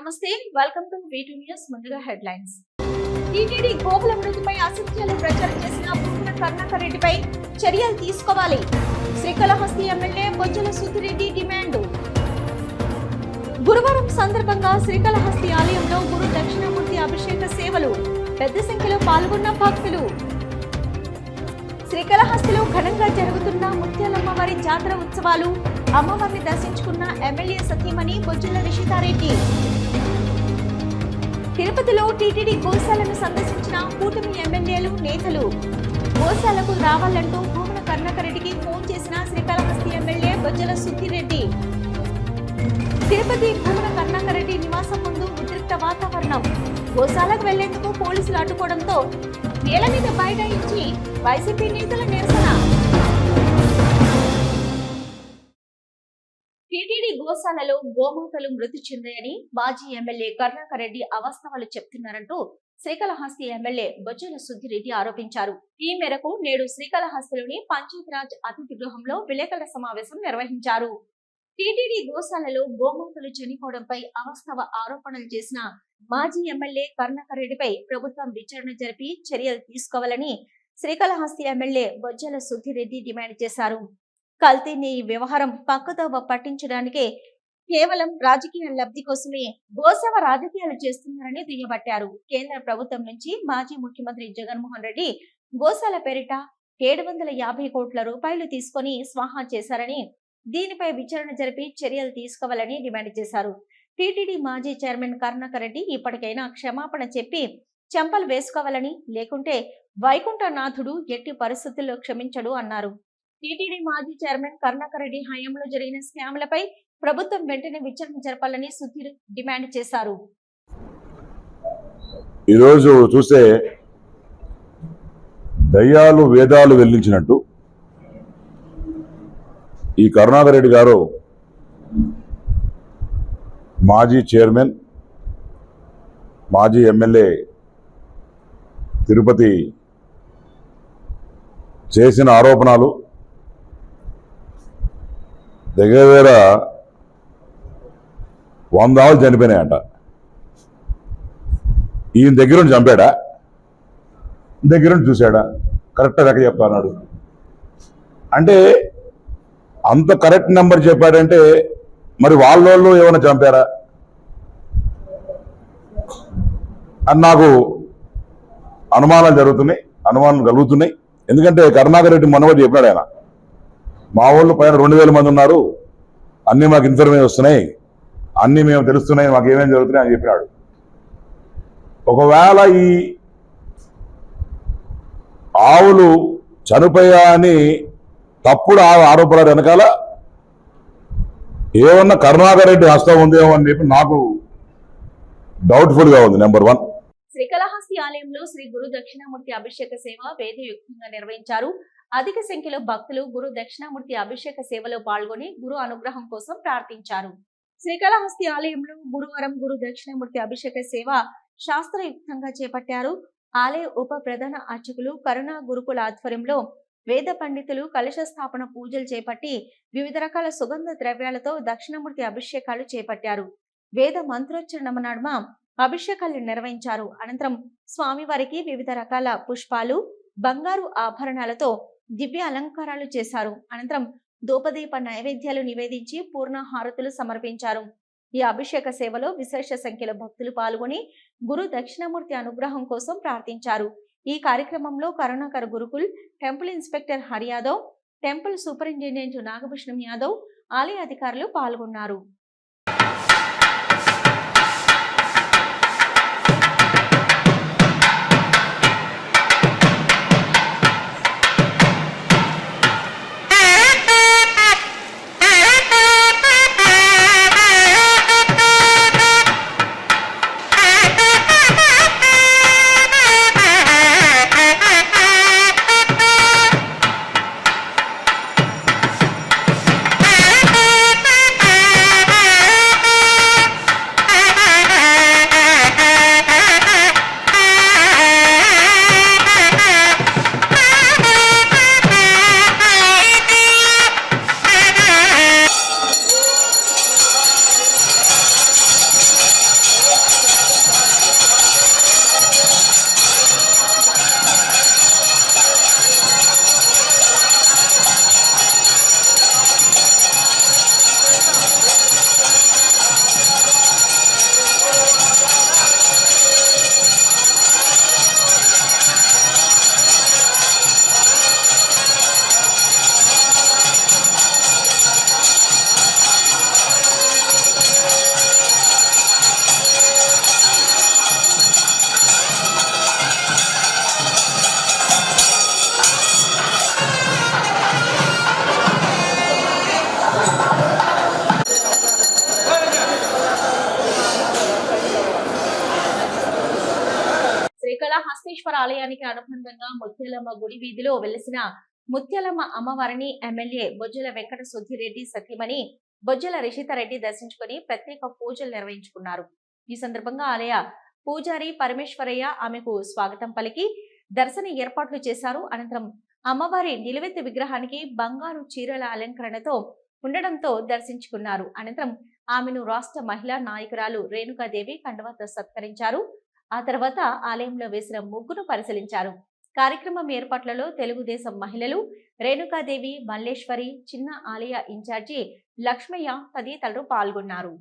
నమస్తే welcome to V two news ముందుగా headlines TTD Gokula మృతిపై అసత్యాలు ప్రచారం చేసిన భూమన కర్ణాకర్ రెడ్డిపై చర్యలు తీసుకోవాలి. Srikalahasti MLA Bojjala Sudhir Reddy demand. గురువారం సందర్భంగా శ్రీకాళహస్తి ఆలయంలో గురు దక్షిణామూర్తి అభిషేక సేవలు పెద్ద సంఖ్యలో పాల్గొన్న భక్తులు. శ్రీకాళహస్తిలో ఘనంగా జరుగుతున్న ముత్యాలమ్మవారి జాతర ఉత్సవాలు అమ్మవారిని దర్శించుకున్న ఎమ్మెల్యే సతీమణి బొజ్జుల రిషితారెడ్డి తిరుపతిలో టీటీడీ గోశాలను సందర్శించిన కూటమి ఎమ్మెల్యేలు నేతలు. గోశాలకు రావాలంటూ భూమన కర్ణకరెడ్డికి ఫోన్ చేసిన శ్రీకాళహస్తి ఎమ్మెల్యే బొజ్జల సుద్దిరెడ్డి. తిరుపతి భూమన కర్ణకరెడ్డి నివాసం ముందు ఉద్రిక్త వాతావరణం. గోశాలకు వెళ్ళేందుకు పోలీసులు అడ్డుకోవడంతో నేల మీద బైఠాయించి వైసీపీ నేతల నిరసన. టీటీడీ గోశాలలో గోమాతలు మృతి చెందాయని మాజీ ఎమ్మెల్యే కరుణాకర్ రెడ్డి అవాస్తవాలు చెప్తున్నారంటూ శ్రీకాళహస్తి ఎమ్మెల్యే బొజ్జల సుద్దిరెడ్డి ఆరోపించారు. ఈ మేరకు నేడు శ్రీకాళహస్తిలోని పంచాయతీరాజ్ అతిథి గృహంలో విలేకరుల సమావేశం నిర్వహించారు. టీటీడీ గోశాలలో గోమాతలు చనిపోవడంపై అవాస్తవ ఆరోపణలు చేసిన మాజీ ఎమ్మెల్యే కరుణాకర్ రెడ్డిపై ప్రభుత్వం విచారణ జరిపి చర్యలు తీసుకోవాలని శ్రీకాళహస్తి ఎమ్మెల్యే బొజ్జల సుద్దిరెడ్డి డిమాండ్ చేశారు. కల్తీని ఈ వ్యవహారం పక్కదోవ పట్టించడానికే కేవలం రాజకీయ లబ్ధి కోసమే గోసవ రాజకీయాలు చేస్తున్నారని దుయ్యబట్టారు. కేంద్ర ప్రభుత్వం నుంచి మాజీ ముఖ్యమంత్రి జగన్మోహన్ రెడ్డి గోశాల పేరిట ఏడు వందల యాభై కోట్ల రూపాయలు తీసుకొని స్వాహా చేశారని దీనిపై విచారణ జరిపి చర్యలు తీసుకోవాలని డిమాండ్ చేశారు. టీటీడీ మాజీ చైర్మన్ కరుణాకర్ రెడ్డి ఇప్పటికైనా క్షమాపణ చెప్పి చెంపలు వేసుకోవాలని లేకుంటే వైకుంఠనాథుడు ఎట్టి పరిస్థితుల్లో క్షమించడు అన్నారు. టీటీడీ మాజీ చైర్మన్ కరుణాకర్ రెడ్డి హయాంలో జరిగిన స్కామ్లపై ప్రభుత్వం వెంటనే విచారణ జరపాలని సుధీర్ డిమాండ్ చేశారు. ఈరోజు చూస్తే దయ్యాలు వేదాలు వెల్లించినట్టు ఈ కరుణాకర్ రెడ్డి గారు మాజీ చైర్మన్ మాజీ ఎమ్మెల్యే తిరుపతి చేసిన ఆరోపణలు దగ్గర దగ్గర వంద ఆవులు చనిపోయినాయంట. ఈయన దగ్గర నుండి చంపాడా? దగ్గర నుండి చూశాడా? కరెక్ట్ లెక్క చెప్తా అంటే అంత కరెక్ట్ నెంబర్ చెప్పాడంటే మరి వాళ్ళోళ్ళు ఏమైనా చంపారా? అని నాకు అనుమానాలు జరుగుతున్నాయి అనుమానం కలుగుతున్నాయి. ఎందుకంటే కరుణాకర్ రెడ్డి మనవాడు చెప్పాడు ఆయన. మా వాళ్ళు పైన రెండు వేల మంది ఉన్నారు అన్నీ మాకు ఇన్ఫర్మేషన్ వస్తున్నాయి అన్నీ మేము తెలుస్తున్నాయి మాకు ఏమేమి జరుగుతున్నాయి అని చెప్పినాడు. ఒకవేళ ఈ ఆవులు చనిపోయా అని తప్పుడు ఆ ఆరోపణల వెనకాల ఏమన్నా కరుణాకర్ రెడ్డి హస్తం ఉందేమో అని చెప్పి నాకు డౌట్ఫుల్గా ఉంది నెంబర్ వన్ శ్రీకళహస్తి ఆలయంలో శ్రీ గురు దక్షిణామూర్తి అభిషేక సేవ వేదయుక్తంగా నిర్వహించారు. అధిక సంఖ్యలో భక్తులు గురు దక్షిణామూర్తి అభిషేక సేవలో పాల్గొని గురు అనుగ్రహం కోసం ప్రార్థించారు. శ్రీకాళహస్తి ఆలయంలో గురువారం గురు దక్షిణామూర్తి అభిషేక సేవ శాస్త్రయుక్తంగా చేపట్టారు. ఆలయ ఉప ప్రధాన అర్చకులు కరుణా గురుకుల ఆధ్వర్యంలో వేద పండితులు కలశ స్థాపన పూజలు చేపట్టి వివిధ రకాల సుగంధ ద్రవ్యాలతో దక్షిణమూర్తి అభిషేకాలు చేపట్టారు. వేద మంత్రోచ్చరణ నడుమ అభిషేకాలు నిర్వహించారు. అనంతరం స్వామివారికి వివిధ రకాల పుష్పాలు బంగారు ఆభరణాలతో దివ్య అలంకారాలు చేశారు. అనంతరం దూపదీప నైవేద్యాలు నివేదించి పూర్ణ హారతులు సమర్పించారు. ఈ అభిషేక సేవలో విశేష సంఖ్యలో భక్తులు పాల్గొని గురు దక్షిణమూర్తి అనుగ్రహం కోసం ప్రార్థించారు. ఈ కార్యక్రమంలో Karunakar Gurukul temple inspector Hari Yadav temple superintendent Nagabhushanam Yadav ఆలయ అధికారులు పాల్గొన్నారు. ఆలయానికి అనుబంధంగా ముత్యాలమ్మ గుడి వీధిలో వెలిసిన ముత్యాలమ్మ అమ్మవారిని ఎమ్మెల్యే బొజ్జల వెంకట సుద్దిరెడ్డి సతీమణి బొజ్జల రిషితారెడ్డి దర్శించుకుని ప్రత్యేక పూజలు నిర్వహించుకున్నారు. ఈ సందర్భంగా ఆలయ పూజారి పరమేశ్వరయ్య ఆమెకు స్వాగతం పలికి దర్శన ఏర్పాట్లు చేశారు. అనంతరం అమ్మవారి నిలువెత్తు విగ్రహానికి బంగారు చీరల అలంకరణతో ఉండడంతో దర్శించుకున్నారు. అనంతరం ఆమెను రాష్ట్ర మహిళా నాయకురాలు రేణుకాదేవి కండవతో సత్కరించారు. ఆ తర్వాత ఆలయంలో వేసిన ముగ్గును పరిశీలించారు. కార్యక్రమం ఏర్పాట్లలో తెలుగుదేశం మహిళలు రేణుకాదేవి మల్లేశ్వరి చిన్న ఆలయ ఇన్ఛార్జి లక్ష్మయ్య తదితరులు పాల్గొన్నారు.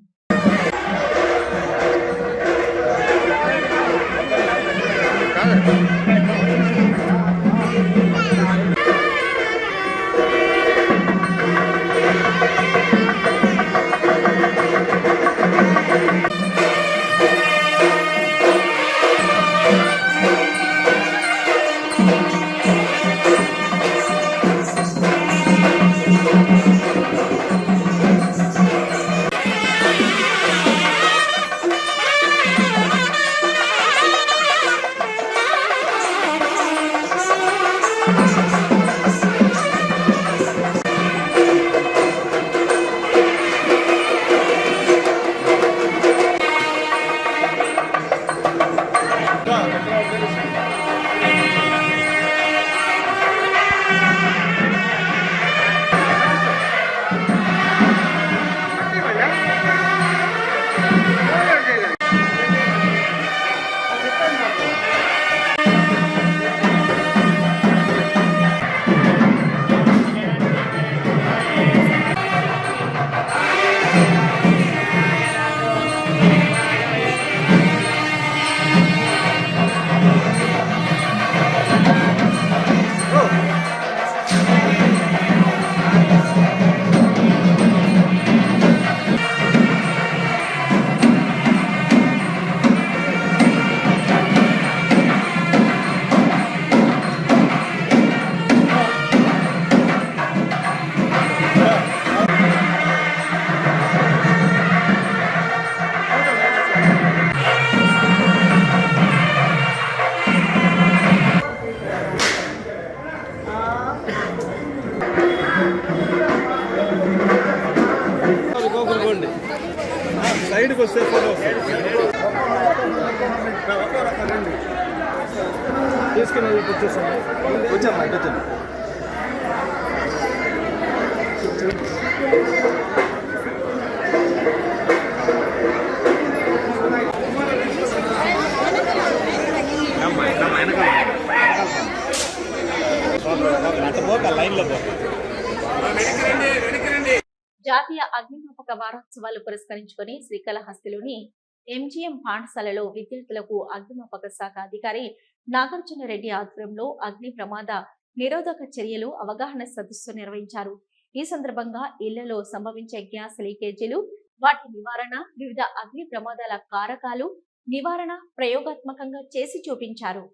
వారోత్సవాలు పురస్కరించుకుని శ్రీకాళహస్తిలోని ఎంజీఎం పాఠశాలలో విద్యార్థులకు అగ్నిమాపక శాఖ అధికారి నాగార్జున రెడ్డి ఆధ్వర్యంలో అగ్ని ప్రమాద నిరోధక చర్యలు అవగాహన సదస్సు నిర్వహించారు. ఈ సందర్భంగా ఇళ్ళలో సంభవించే గ్యాస్ లీకేజీలు వాటి నివారణ వివిధ అగ్ని ప్రమాదాల కారకాలు నివారణ ప్రయోగాత్మకంగా చేసి చూపించారు.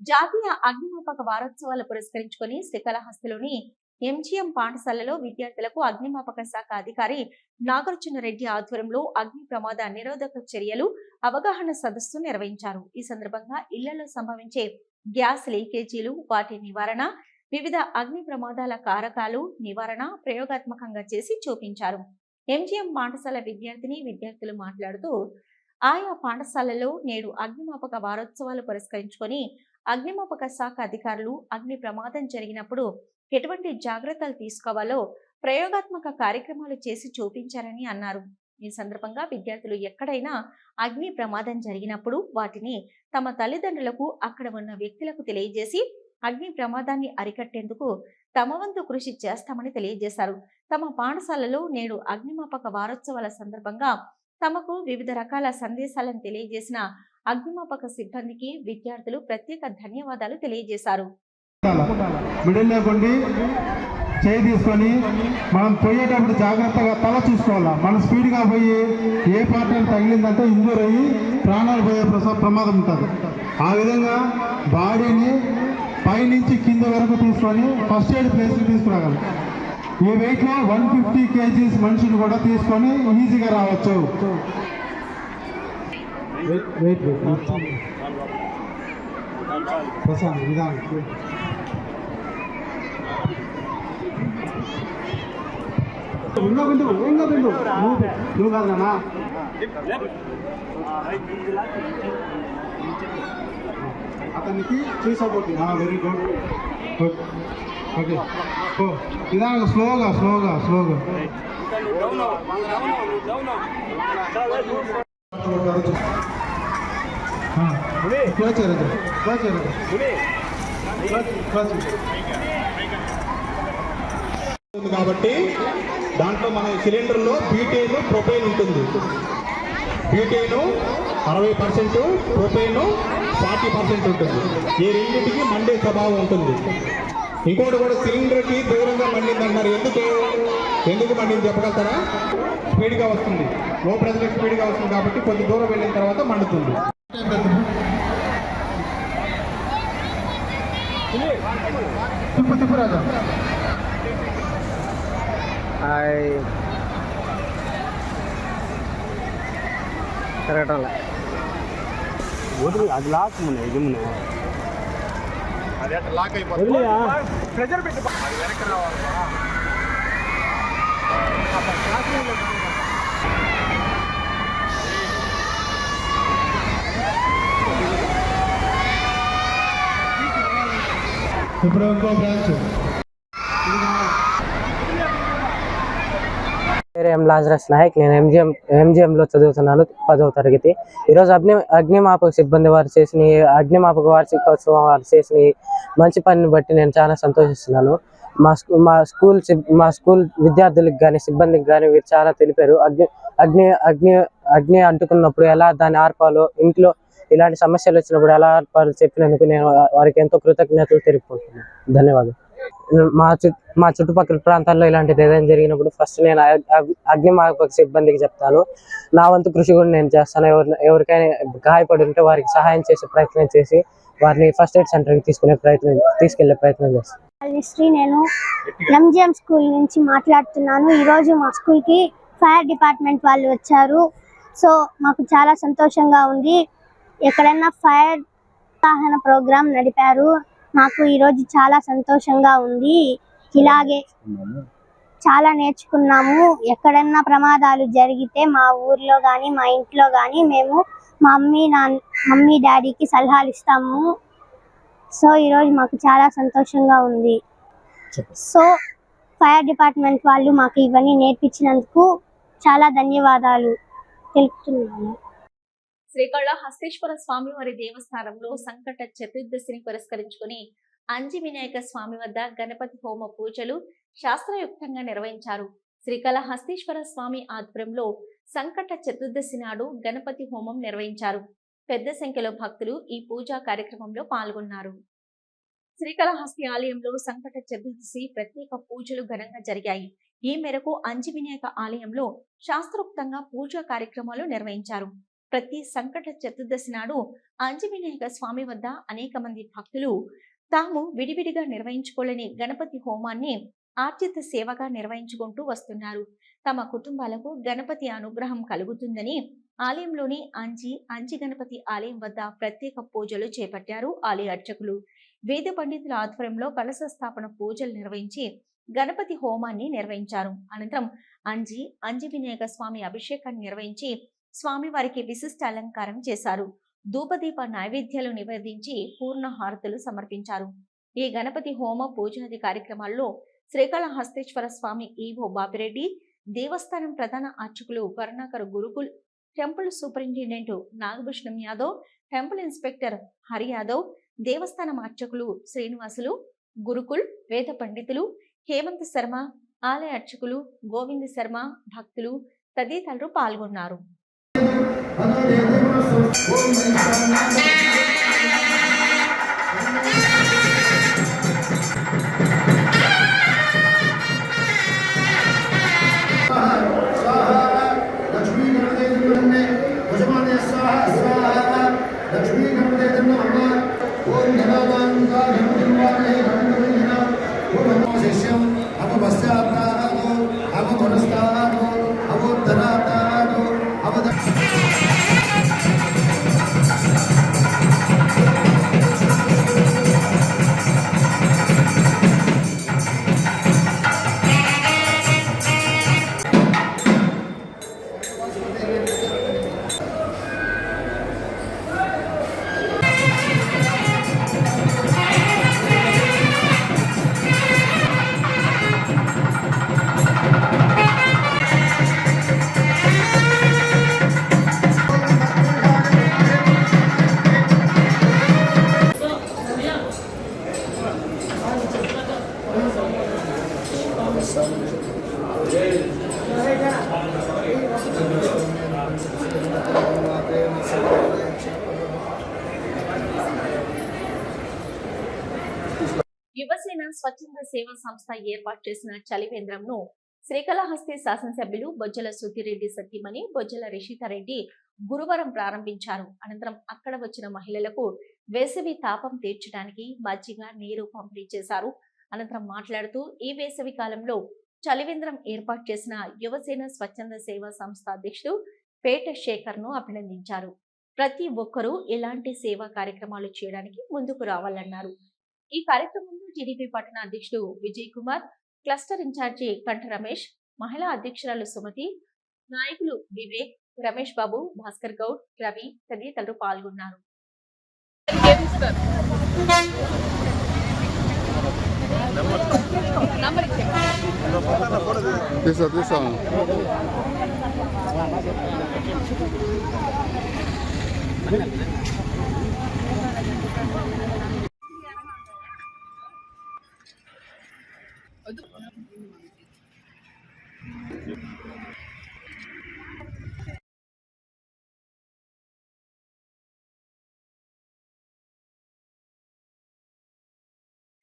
జాతీయ అగ్నిమాపక వారోత్సవాలు పురస్కరించుకుని శ్రీకాళహస్తిలోని ఎంజీఎం పాఠశాలలో విద్యార్థులకు అగ్నిమాపక శాఖ అధికారి నాగార్జున రెడ్డి ఆధ్వర్యంలో అగ్ని ప్రమాద నిరోధక చర్యలు అవగాహన సదస్సు నిర్వహించారు. ఈ సందర్భంగా ఇళ్ళలో సంభవించే గ్యాస్ లీకేజీలు వాటి నివారణ వివిధ అగ్ని ప్రమాదాల కారకాలు నివారణ ప్రయోగాత్మకంగా చేసి చూపించారు. ఎంజీఎం పాఠశాల విద్యార్థిని విద్యార్థులు మాట్లాడుతూ ఆయా పాఠశాలలో నేడు అగ్నిమాపక వారోత్సవాలు పురస్కరించుకొని అగ్నిమాపక శాఖ అధికారులు అగ్ని ప్రమాదం జరిగినప్పుడు ఎటువంటి జాగ్రత్తలు తీసుకోవాలో ప్రయోగాత్మక కార్యక్రమాలు చేసి చూపించారని అన్నారు. ఈ సందర్భంగా విద్యార్థులు ఎక్కడైనా అగ్ని ప్రమాదం జరిగినప్పుడు వాటిని తమ తల్లిదండ్రులకు అక్కడ ఉన్న వ్యక్తులకు తెలియజేసి అగ్ని ప్రమాదాన్ని అరికట్టేందుకు తమ వంతు కృషి చేస్తామని తెలియజేశారు. తమ పాఠశాలలో నేడు అగ్నిమాపక వారోత్సవాల సందర్భంగా తమకు వివిధ రకాల సందేశాలను తెలియజేసిన అగ్నిమాపక సిబ్బందికి విద్యార్థులు ప్రత్యేక ధన్యవాదాలు తెలియజేశారు. మిడిల్ లేకుండి చేయి తీసుకొని మనం పోయేటప్పుడు జాగ్రత్తగా తల చూసుకోవాలా. మన స్పీడ్గా పోయి ఏ పార్టీ తగిలిందంటే ఇంజూర్ అయ్యి ప్రాణాలు పోయే ప్రస- ప్రమాదం ఉంటుంది. ఆ విధంగా బాడీని పైనుంచి కింద వరకు తీసుకొని ఫస్ట్ ఎయిడ్ ప్లేస్కి తీసుకురాగలం. ఈ వెయిట్లో వన్ ఫిఫ్టీ కేజీస్ మనిషిని కూడా తీసుకొని ఈజీగా రావచ్చు. Wait wait. ప్రశాంత్ నిదానం. ఉందో బిందు ఉందో బిందు నువ్వు నువ్వు కాదన్నా అతనికి చూసబోతుంది వెరీ గుడ్ గుడ్ ఓకే ఓ నిదానంగా స్లోగా స్లోగా స్లోగా క్లోజ్ చేయలేదు క్లోజ్ చేయలేదు క్లోజ్ ఉంది కాబట్టి దాంట్లో మన సిలిండర్లో బ్యూటేన్ ప్రొపైన్ ఉంటుంది. బ్యూటేన్ అరవై పర్సెంట్ ప్రొపైన్ ఫార్టీ పర్సెంట్ ఉంటుంది. ఈ రెండింటికి మండే స్వభావం ఉంటుంది. ఇంకోటి కూడా సిలిండర్కి దూరంగా మండింది అన్నారు ఎందుకు? ఎందుకు మండింది చెప్పగలుగుతారా? స్పీడ్గా వస్తుంది. లో ప్రెజర్ స్పీడ్గా వస్తుంది కాబట్టి కొద్ది దూరం వెళ్ళిన తర్వాత మండుతుంది. తిప్పు తిప్పు రాజా. తిరగటంలే వదిలి అది లాక్ మునే ఇది మునే వదిలేయా ప్రెజర్ పెట్టి ఇప్పుడు ఇంకో బ్రాంచ్ ఎం లాజరస్ నాయక్ నేను ఎంజిఎం ఎంజిఎంలో చదువుతున్నాను పదవ తరగతి. ఈరోజు అగ్ని అగ్నిమాపక సిబ్బంది వారు చేసిన అగ్నిమాపక వార్షికోత్సవం వారు చేసిన మంచి పనిని బట్టి నేను చాలా సంతోషిస్తున్నాను. మా స్కూ మా స్కూల్ మా స్కూల్ విద్యార్థులకు కానీ సిబ్బందికి కానీ వీరు చాలా తెలిపారు. అగ్ని అగ్ని అగ్ని అగ్ని అంటుకున్నప్పుడు ఎలా దాన్ని ఆర్పాలో ఇంట్లో ఇలాంటి సమస్యలు వచ్చినప్పుడు ఎలా ఆర్పాలో చెప్పినందుకు నేను వారికి ఎంతో కృతజ్ఞతలు తెలుపుకుంటున్నాను. ధన్యవాదాలు. మా చుట్టూ మా చుట్టుపక్కల ప్రాంతాల్లో ఇలాంటిది ఏదైనా జరిగినప్పుడు ఫస్ట్ నేను అగ్నిమాపక సిబ్బందికి చెప్తాను. నా వంతు కృషి కూడా నేను చేస్తాను. ఎవరి ఎవరికైనా గాయపడి ఉంటే వారికి సహాయం చేసే ప్రయత్నం చేసి వారిని ఫస్ట్ ఎయిడ్ సెంటర్కి తీసుకునే ప్రయత్నం తీసుకెళ్ళే ప్రయత్నం చేస్తాను. శ్రీ నేను ఎంజిఎం స్కూల్ నుంచి మాట్లాడుతున్నాను. ఈరోజు మా స్కూల్కి ఫైర్ డిపార్ట్మెంట్ వాళ్ళు వచ్చారు. సో మాకు చాలా సంతోషంగా ఉంది. ఎక్కడైనా ఫైర్ అవగాహన ప్రోగ్రాం నడిపారు. నాకు ఈరోజు చాలా సంతోషంగా ఉంది. ఇలాగే చాలా నేర్చుకున్నాము. ఎక్కడన్నా ప్రమాదాలు జరిగితే మా ఊర్లో కానీ మా ఇంట్లో కానీ మేము మా మమ్మీ నా మమ్మీ డాడీకి సలహాలు ఇస్తాము. సో ఈరోజు మాకు చాలా సంతోషంగా ఉంది. సో ఫైర్ డిపార్ట్మెంట్ వాళ్ళు మాకు ఇవన్నీ నేర్పించినందుకు చాలా ధన్యవాదాలు. తెలుపుతున్నాను. శ్రీకాళహస్తీశ్వర స్వామివారి దేవస్థానంలో సంకట చతుర్దశిని పురస్కరించుకుని అంజి వినాయక స్వామి వద్ద గణపతి హోమ పూజలు శాస్త్రయుక్తంగా నిర్వహించారు. శ్రీకాళహస్తీశ్వర స్వామి ఆధ్వర్యంలో సంకట చతుర్దశి నాడు గణపతి హోమం నిర్వహించారు. పెద్ద సంఖ్యలో భక్తులు ఈ పూజా కార్యక్రమంలో పాల్గొన్నారు. శ్రీకాళహస్తి ఆలయంలో సంకట చతుర్దశి ప్రత్యేక పూజలు ఘనంగా జరిగాయి. ఈ మేరకు అంజి వినాయక ఆలయంలో శాస్త్రోక్తంగా పూజా కార్యక్రమాలు నిర్వహించారు. ప్రతి సంకట చతుర్దశి నాడు అంజివినాయక స్వామి వద్ద అనేక మంది భక్తులు తాము విడివిడిగా నిర్వహించుకోలేని గణపతి హోమాన్ని ఆర్జిత సేవగా నిర్వహించుకుంటూ వస్తున్నారు. తమ కుటుంబాలకు గణపతి అనుగ్రహం కలుగుతుందని ఆలయంలోని అంజి అంజి గణపతి ఆలయం వద్ద ప్రత్యేక పూజలు చేపట్టారు ఆలయ అర్చకులు. వేద పండితుల ఆధ్వర్యంలో కలశ స్థాపన పూజలు నిర్వహించి గణపతి హోమాన్ని నిర్వహించారు. అనంతరం అంజి అంజి వినాయక స్వామి అభిషేకాన్ని నిర్వహించి స్వామివారికి విశిష్ట అలంకారం చేశారు. ధూపదీప నైవేద్యాలు నివేదించి పూర్ణ హారతులు సమర్పించారు. ఈ గణపతి హోమ పూజనది కార్యక్రమాల్లో శ్రీకాళహస్తేశ్వర స్వామి ఈవో బాపిరెడ్డి దేవస్థానం ప్రధాన అర్చకులు Karunakar Gurukul temple superintendent Nagabhushanam Yadav temple inspector Hari Yadav దేవస్థానం అర్చకులు శ్రీనివాసులు గురుకుల్ వేద పండితులు హేమంత్ శర్మ ఆలయ అర్చకులు గోవింద్ శర్మ భక్తులు తదితరులు పాల్గొన్నారు. లక్ష్మీ యువసేన స్వచ్ఛంద సేవా సంస్థ ఏర్పాటు చేసిన చలివేంద్రంను శ్రీకళహస్తి శాసనసభ్యులు బొజ్జల సుధిరెడ్డి సత్యమణి బొజ్జల రిషితారెడ్డి గురువారం ప్రారంభించారు. అనంతరం అక్కడ వచ్చిన మహిళలకు వేసవి తాపం తీర్చడానికి మజ్జిగ నీరు పంపిణీ చేశారు. అనంతరం మాట్లాడుతూ ఈ వేసవి కాలంలో చలివేంద్రం ఏర్పాటు చేసిన యువసేన స్వచ్ఛంద సేవా సంస్థ అధ్యక్షుడు పేట శేఖర్ను అభినందించారు. ప్రతి ఒక్కరూ ఇలాంటి సేవా కార్యక్రమాలు చేయడానికి ముందుకు రావాలన్నారు. ఈ కార్యక్రమంలో టీడీపీ పట్టణ అధ్యక్షుడు విజయ్ కుమార్ క్లస్టర్ ఇన్ఛార్జి కంఠ రమేష్ మహిళా అధ్యక్షురాలు సుమతి నాయకులు వివేక్ రమేష్ బాబు భాస్కర్ గౌడ్ రవి తదితరులు పాల్గొన్నారు. This one, this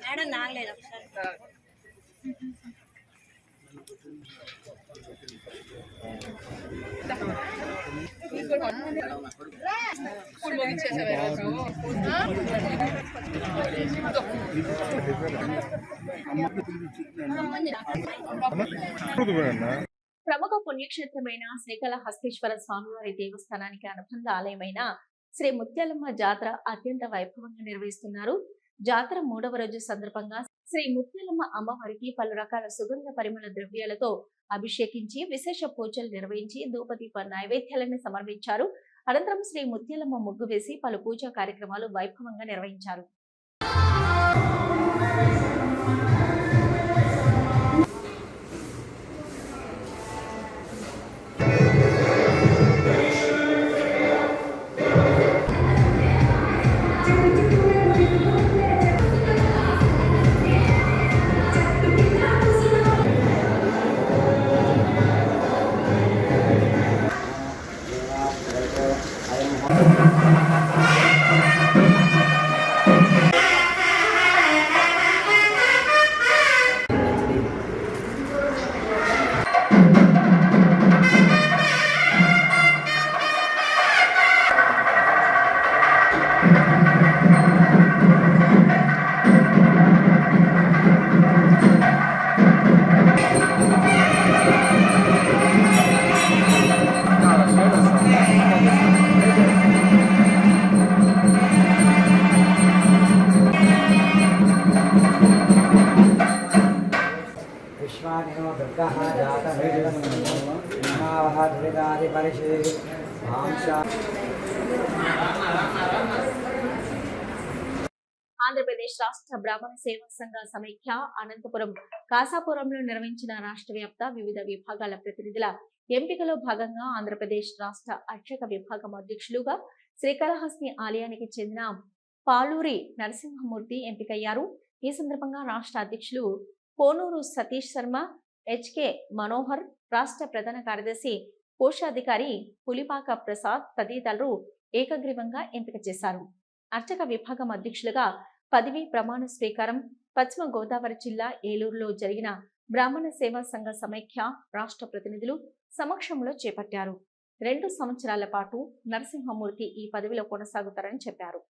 మేడం తీసా ప్రముఖ పుణ్యక్షేత్రమైన శ్రీకాళహస్తీశ్వర స్వామివారి దేవస్థానానికి అనుబంధ ఆలయమైన శ్రీ ముత్యాలమ్మ జాతర అత్యంత వైభవంగా నిర్వహిస్తున్నారు. జాతర మూడవ రోజు సందర్భంగా శ్రీ ముత్యాలమ్మ అమ్మవారికి పలు రకాల సుగంధ పరిమళ ద్రవ్యాలతో అభిషేకించి విశేష పూజలు నిర్వహించి ధూపదీప నైవేద్యాలను సమర్పించారు. అనంతరం శ్రీ ముత్యాలమ్మ ముగ్గు వేసి పలు పూజా కార్యక్రమాలు వైభవంగా నిర్వహించారు. ఆంధ్రప్రదేశ్ రాష్ట్ర బ్రాహ్మణ సేవా సంఘ సమైక్య అనంతపురం కాసాపురంలో నిర్వహించిన రాష్ట్ర వ్యాప్త వివిధ విభాగాల ప్రతినిధుల ఎంపికలో భాగంగా ఆంధ్రప్రదేశ్ రాష్ట్ర అర్చక విభాగం అధ్యక్షులుగా శ్రీకాళహస్తి ఆలయానికి చెందిన పాలూరి నరసింహమూర్తి ఎంపికయ్యారు. ఈ సందర్భంగా రాష్ట్ర అధ్యక్షులు కోనూరు సతీష్ శర్మ హెచ్కే మనోహర్ రాష్ట్ర ప్రధాన కార్యదర్శి కోశాధికారి పులిపాక ప్రసాద్ తదితరులు ఏకగ్రీవంగా ఎంపిక చేశారు అర్చక విభాగం అధ్యక్షులుగా పదవి ప్రమాణ స్వీకారం పశ్చిమ గోదావరి జిల్లా ఏలూరులో జరిగిన బ్రాహ్మణ సేవా సంఘ సమైక్య రాష్ట్ర ప్రతినిధులు సమక్షంలో చేపట్టారు రెండు సంవత్సరాల పాటు నరసింహమూర్తి ఈ పదవిలో కొనసాగుతారని చెప్పారు.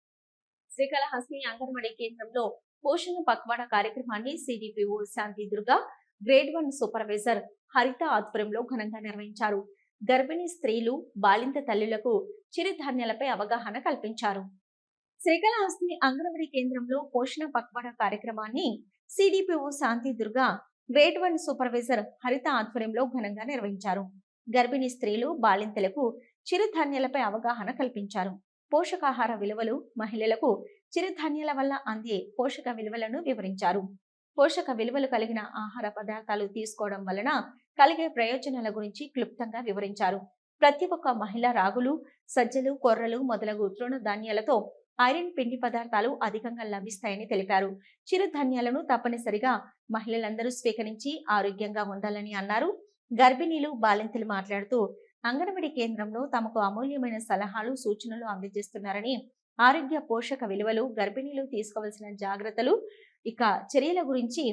శ్రీకాళహస్తి అంగన్వాడీ కేంద్రంలో పోషణ పక్వాడ కార్యక్రమాన్ని CDPO Shanti Durga grade one supervisor Haritha ఆధ్వర్యంలో ఘనంగా నిర్వహించారు. గర్భిణీ స్త్రీలు బాలింత తల్లులకు చిరుధాన్యాలపై అవగాహన కల్పించారు. శ్రీకాళహస్తి అంగన్వాడీ కేంద్రంలో పోషణ పక్వాడ కార్యక్రమాన్ని CDPO Shanti Durga grade one supervisor Haritha ఆధ్వర్యంలో ఘనంగా నిర్వహించారు. గర్భిణీ స్త్రీలు బాలింతలకు చిరుధాన్యాలపై అవగాహన కల్పించారు. పోషకాహార విలువలు మహిళలకు చిరుధాన్యాల వల్ల అందే పోషక విలువలను వివరించారు. పోషక విలువలు కలిగిన ఆహార పదార్థాలు తీసుకోవడం వలన కలిగే ప్రయోజనాల గురించి క్లుప్తంగా వివరించారు. ప్రతి ఒక్క మహిళ రాగులు సజ్జలు కొర్రలు మొదలగు తృణధాన్యాలతో ఐరన్ పిండి పదార్థాలు అధికంగా లభిస్తాయని తెలిపారు. చిరుధాన్యాలను తప్పనిసరిగా మహిళలందరూ స్వీకరించి ఆరోగ్యంగా ఉండాలని అన్నారు. గర్భిణీలు బాలింతలు మాట్లాడుతూ అంగన్వాడీ కేంద్రంలో తమకు అమూల్యమైన సలహాలు సూచనలు అందజేస్తున్నారని ఆరోగ్య పోషక విలువలు గర్భిణీలు తీసుకోవాల్సిన జాగ్రత్తలు ఇక చర్యల గురించి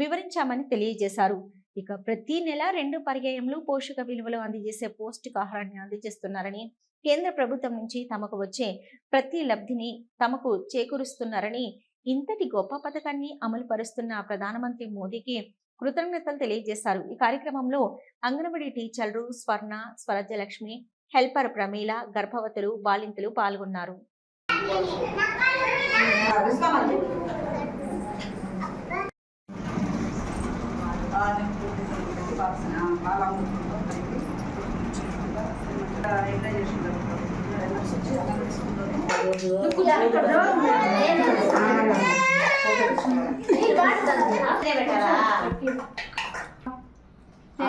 వివరించామని తెలియజేశారు. ఇక ప్రతి నెల రెండు పర్యాయంలో పోషక విలువలు అందజేసే పౌష్టికాహారాన్ని అందజేస్తున్నారని కేంద్ర ప్రభుత్వం నుంచి తమకు వచ్చే ప్రతి లబ్ధిని తమకు చేకూరుస్తున్నారని ఇంతటి గొప్ప పథకాన్ని అమలు పరుస్తున్న ప్రధానమంత్రి మోదీకి కృతజ్ఞతలు తెలియజేశారు. ఈ కార్యక్రమంలో అంగన్వాడీ టీచర్లు స్వర్ణ స్వరాజ్యలక్ష్మి హెల్పర్ ప్రమీల గర్భవతులు బాలింతలు పాల్గొన్నారు.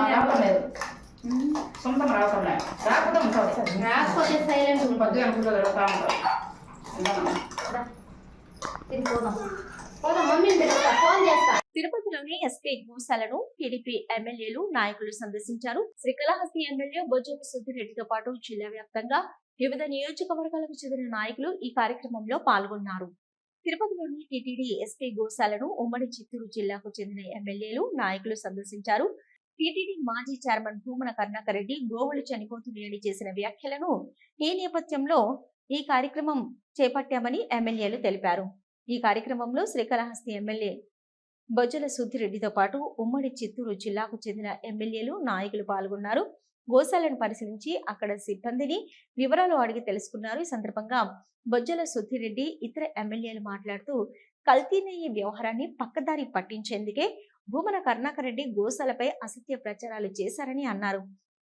రావటం లేదు సొంతం రావటం లేదు రాకపోతే ఉంటుంది రాకపోతే సైలెంట్ ఉంటుంది అనుకుంటుంది రా పోదాం మమ్మీని ఫోన్ చేస్తా తిరుపతిలోని ఎస్పీ గోశాలను టీడీపీ ఎమ్మెల్యేలు నాయకులు సందర్శించారు. శ్రీకాళహస్తి ఎమ్మెల్యే బొజ్జల సుద్దిరెడ్డితో పాటు జిల్లా వ్యాప్తంగా వివిధ నియోజకవర్గాలకు చెందిన నాయకులు ఈ కార్యక్రమంలో పాల్గొన్నారు. తిరుపతిలోని టీటీడీ ఎస్పీ గోశాలను ఉమ్మడి చిత్తూరు జిల్లాకు చెందిన ఎమ్మెల్యేలు నాయకులు సందర్శించారు. టీటీడీ మాజీ చైర్మన్ భూమన కర్ణాకర్ రెడ్డి గోవులు చనిపోతున్నాయని చేసిన వ్యాఖ్యలను ఈ నేపథ్యంలో ఈ కార్యక్రమం చేపట్టామని ఎమ్మెల్యేలు తెలిపారు. ఈ కార్యక్రమంలో శ్రీకాళహస్తి ఎమ్మెల్యే బొజ్జల సుద్దిరెడ్డితో పాటు ఉమ్మడి చిత్తూరు జిల్లాకు చెందిన ఎమ్మెల్యేలు నాయకులు పాల్గొన్నారు. గోశాలను పరిశీలించి అక్కడ సిబ్బందిని వివరాలు అడిగి తెలుసుకున్నారు. ఈ సందర్భంగా బొజ్జల సుద్దిరెడ్డి ఇతర ఎమ్మెల్యేలు మాట్లాడుతూ కల్తీనేయి వ్యవహారాన్ని పక్కదారి పట్టించేందుకే భూమన కరుణాకర్ రెడ్డి గోశాలపై అసత్య ప్రచారాలు చేశారని అన్నారు.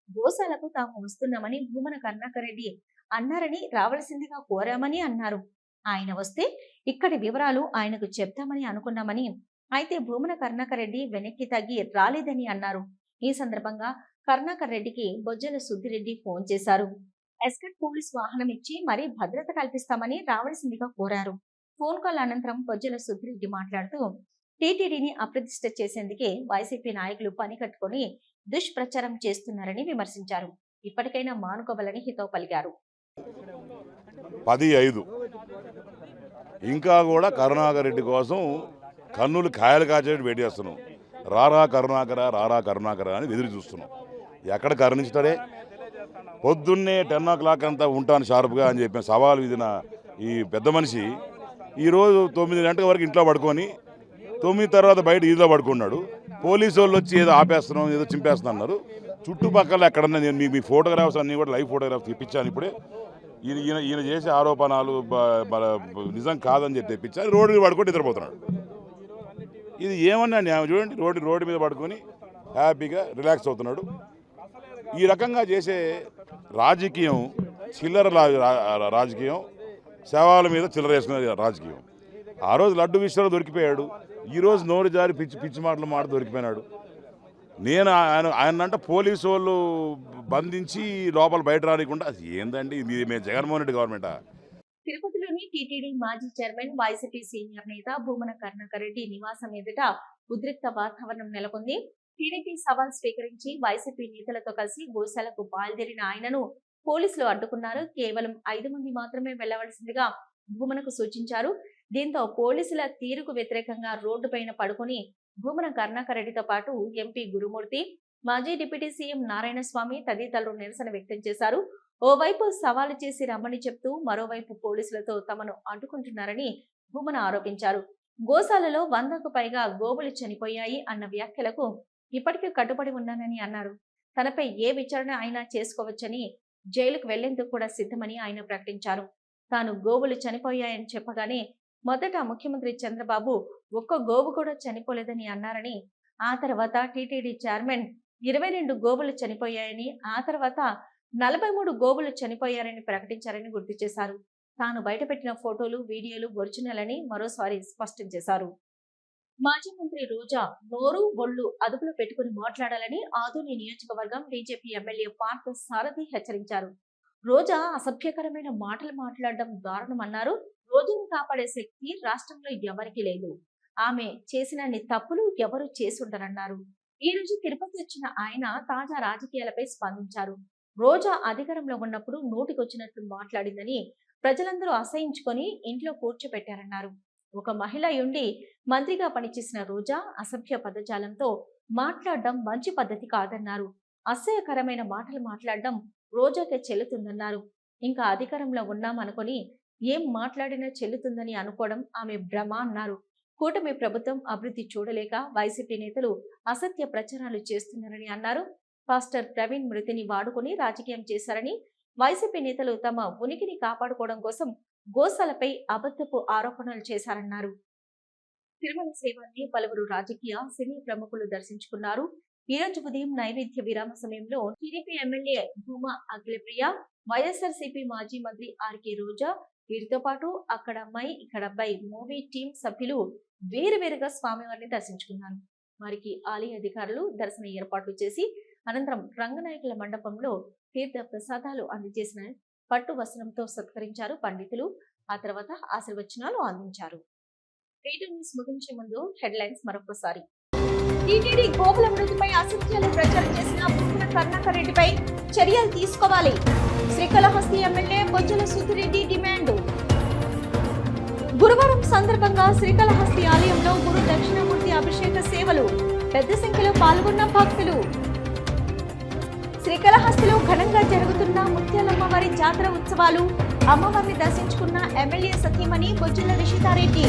గోశాలకు తాము వస్తున్నామని భూమన కరుణాకర్ రెడ్డి అన్నారని రావలసిందిగా కోరామని అన్నారు. ఆయన వస్తే ఇక్కడి వివరాలు ఆయనకు చెప్తామని అనుకున్నామని అయితే భూమన కరుణాకర్ రెడ్డి వెనక్కి తగ్గి రాలేదని అన్నారు. ఈ సందర్భంగా కరుణాకర్ రెడ్డికి బొజ్జల సుద్దిరెడ్డి ఫోన్ చేశారు. ఎస్కట్ పోలీస్ వాహనం ఇచ్చి మరీ భద్రత కల్పిస్తామని రావలసిందిగా కోరారు. ఫోన్ కాల్ అనంతరం బొజ్జల సుద్దిరెడ్డి మాట్లాడుతూ టీటీడీని అప్రతిష్ట చేసేందుకే వైసీపీ నాయకులు పని కట్టుకొని దుష్ప్రచారం చేస్తున్నారని విమర్శించారు. ఇప్పటికైనా మానుకోవాలని హితవు పలికారు. పది ఐదు. ఇంకా కూడా కరుణాకర్ రెడ్డి కోసం కన్నులు కాయలు కాచేట్టు వెయిట్ చేస్తున్నాం. రారా కరుణాకర రారా కరుణాకర అని ఎదురు చూస్తున్నాం. ఎక్కడ కరుణించుతాడే పొద్దున్నే టెన్ ఓ క్లాక్ అంతా ఉంటాను షార్ప్గా అని చెప్పిన సవాల్ విధిన ఈ పెద్ద మనిషి ఈరోజు తొమ్మిది గంటల వరకు ఇంట్లో పడుకొని తొమ్మిది తర్వాత బయట ఈదులో పడుకున్నాడు. పోలీసు వాళ్ళు వచ్చి ఏదో ఆపేస్తున్నాం ఏదో చింపేస్తున్నా అన్నారు చుట్టుపక్కల ఎక్కడన్నా నేను మీ ఫోటోగ్రాఫ్స్ అన్నీ కూడా లైవ్ ఫోటోగ్రాఫ్స్ తెప్పించాను ఇప్పుడే. ఈయన ఈయన ఈయన చేసే ఆరోపణలు నిజం కాదని చెప్పి తెప్పించాను రోడ్డు పడుకుంటూ నిద్రపోతున్నాడు. ఇది ఏమన్నా న్యాయం? చూడండి రోడ్డు రోడ్డు మీద పడుకొని హ్యాపీగా రిలాక్స్ అవుతున్నాడు. ఈ రకంగా చేసే రాజకీయం చిల్లర రాజకీయం శవాల మీద చిల్లర వేసుకునే రాజకీయం. ఆ రోజు లడ్డు విషయంలో దొరికిపోయాడు. ఈరోజు నోరు జారి పిచ్చి పిచ్చి మాటలు మాట దొరికిపోయినాడు. నేను ఆయన ఆయన అంటే పోలీసు వాళ్ళు బంధించి లోపల బయట రానికుండా అది ఏందండి ఇది? మేము జగన్మోహన్ రెడ్డి గవర్నమెంటా? తిరుపతిలోని టీటీడీ మాజీ చైర్మన్ వైసీపీ సీనియర్ నేత భూమన కరుణాకర్ రెడ్డి నివాసం ఎదుట ఉద్రిక్త వాతావరణం నెలకొంది. టీడీపీ సవాల్ స్వీకరించి వైసీపీ నేతలతో కలిసి గోశాలకు బయలుదేరిన ఆయనను పోలీసులు అడ్డుకున్నారు. కేవలం ఐదు మంది మాత్రమే వెళ్ళవలసిందిగా భూమనకు సూచించారు. దీంతో పోలీసుల తీరుకు వ్యతిరేకంగా రోడ్డుపైన పడుకుని భూమన కరుణాకర్ రెడ్డితో పాటు ఎంపీ గురుమూర్తి మాజీ డిప్యూటీ సీఎం నారాయణ స్వామి తదితరులు నిరసన వ్యక్తం చేశారు. ఓవైపు సవాలు చేసి రమ్మని చెప్తూ మరోవైపు పోలీసులతో తమను అడ్డుకుంటున్నారని భూమన ఆరోపించారు. గోశాలలో వందకు పైగా గోవులు చనిపోయాయి అన్న వ్యాఖ్యలకు ఇప్పటికీ కట్టుబడి ఉన్నానని అన్నారు. తనపై ఏ విచారణ అయినా చేసుకోవచ్చని జైలుకు వెళ్ళేందుకు కూడా సిద్ధమని ఆయన ప్రకటించారు. తాను గోవులు చనిపోయాయని చెప్పగానే మొదట ముఖ్యమంత్రి చంద్రబాబు ఒక్క గోవు కూడా చనిపోలేదని అన్నారని ఆ తర్వాత టీటీడీ చైర్మన్ ఇరవై రెండు గోవులు చనిపోయాయని ఆ తర్వాత నలభై మూడు గోవులు చనిపోయారని ప్రకటించారని గుర్తు చేశారు. తాను బయటపెట్టిన ఫోటోలు వీడియోలు ఒరిజినల్ మరోసారి స్పష్టం చేశారు. మాజీ మంత్రి రోజా నోరు బొళ్ళు అదుపులో పెట్టుకుని మాట్లాడాలని ఆదోని నియోజకవర్గం బీజేపీ ఎమ్మెల్యే పార్థ సారథి హెచ్చరించారు. రోజా అసభ్యకరమైన మాటలు మాట్లాడడం దారుణమన్నారు. రోజును కాపాడే శక్తి రాష్ట్రంలో ఎవరికీ లేదు. ఆమె చేసినన్ని తప్పులు ఎవరు చేసుండరన్నారు. ఈ రోజు తిరుపతి వచ్చిన ఆయన తాజా రాజకీయాలపై స్పందించారు. రోజా అధికారంలో ఉన్నప్పుడు నోటికొచ్చినట్లు మాట్లాడిందని ప్రజలందరూ అసహించుకొని ఇంట్లో కూర్చోబెట్టారన్నారు ఒక మహిళ ఉండి మంత్రిగా పనిచేసిన రోజా అసభ్య పదజాలంతో మాట్లాడడం మంచి పద్ధతి కాదన్నారు. అసహ్యకరమైన మాటలు మాట్లాడడం రోజాకే చెల్లుతుందన్నారు. ఇంకా అధికారంలో ఉన్నామనుకొని ఏం మాట్లాడినా చెల్లుతుందని అనుకోవడం ఆమె భ్రమ అన్నారు. కూటమి ప్రభుత్వం అభివృద్ధి చూడలేక వైసీపీ నేతలు అసత్య ప్రచారాలు చేస్తున్నారని అన్నారు. పాస్టర్ ప్రవీణ్ మృతిని వాడుకొని రాజకీయం చేశారని వైసీపీ నేతలు తమ ఉనికిని కాపాడుకోవడం కోసం గోశాలపై అబద్ధపు ఆరోపణలు చేశారన్నారు. తిరుమల సేవాన్ని పలువురు రాజకీయ సినీ ప్రముఖులు దర్శించుకున్నారు. ఈ రోజు ఉదయం నైవేద్య విరామ సమయంలో TDP MLA Bhuma Akhila Priya YSRCP మాజీ మంత్రి ఆర్కే రోజా వీరితో పాటు అక్కడ అమ్మాయి ఇక్కడ అబ్బాయి మూవీ టీం సభ్యులు వేరువేరుగా స్వామివారిని దర్శించుకున్నారు. వారికి ఆలయ అధికారులు దర్శన ఏర్పాట్లు చేసి అనంతరం రంగనాయకుల మండపంలో తీర్థ ప్రసాదాలు అందజేసిన పట్టు వస్త్రంతో సత్కరించారు పండితులు. ఆ తర్వాత ఆశీర్వచనాలు అందించారు. న్యూస్ ముగించే ముందు హెడ్లైన్స్ మరొకసారి టీటీడీ గోకుల మృతిపై అసత్యాలు ప్రచారం చేసిన బుక్కున కర్ణాకర్ రెడ్డిపై చర్యలు తీసుకోవాలి. Srikalahasti MLA Bojjala Sudhir Reddy demand. గురువారం సందర్భంగా శ్రీకాళహస్తి ఆలయంలో గురు దక్షిణామూర్తి అభిషేక సేవలు. పెద్ద సంఖ్యలో పాల్గొన్న భక్తులు. శ్రీకాళహస్తిలో ఘనంగా జరుగుతున్న ముత్యాలమ్మవారి జాతర ఉత్సవాలు అమ్మవారిని దర్శించుకున్న ఎమ్మెల్యే సతీమణి బొజ్జుల రిషితారెడ్డి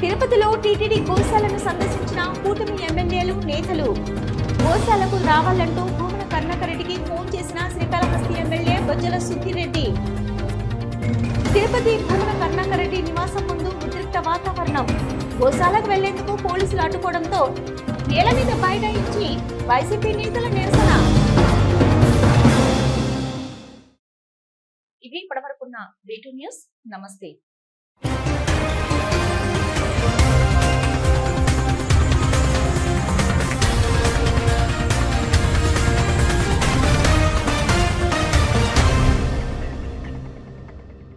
తిరుపతిలో టీటీడీ గోశాలను సందర్శించిన కూటమి ఎమ్మెల్యేలు నేతలు. గోశాలకు రావాలంటూ భూమన కర్ణకరెడ్డికి ఫోన్ చేసిన శ్రీకాళహస్తి ఎమ్మెల్యే బొజ్జల సుద్దిరెడ్డి తిరుపతి భూమన కర్ణకరెడ్డి నివాసం ముందు ఉద్రిక్త వాతావరణం. గోశాలకు వెళ్ళేందుకు పోలీసులు అడ్డుకోవడంతో నేల మీద ఇచ్చి వైసీపీ నేతల నిరసన. ఇది ఇప్పటివరకున్న న్యూస్ నమస్తే.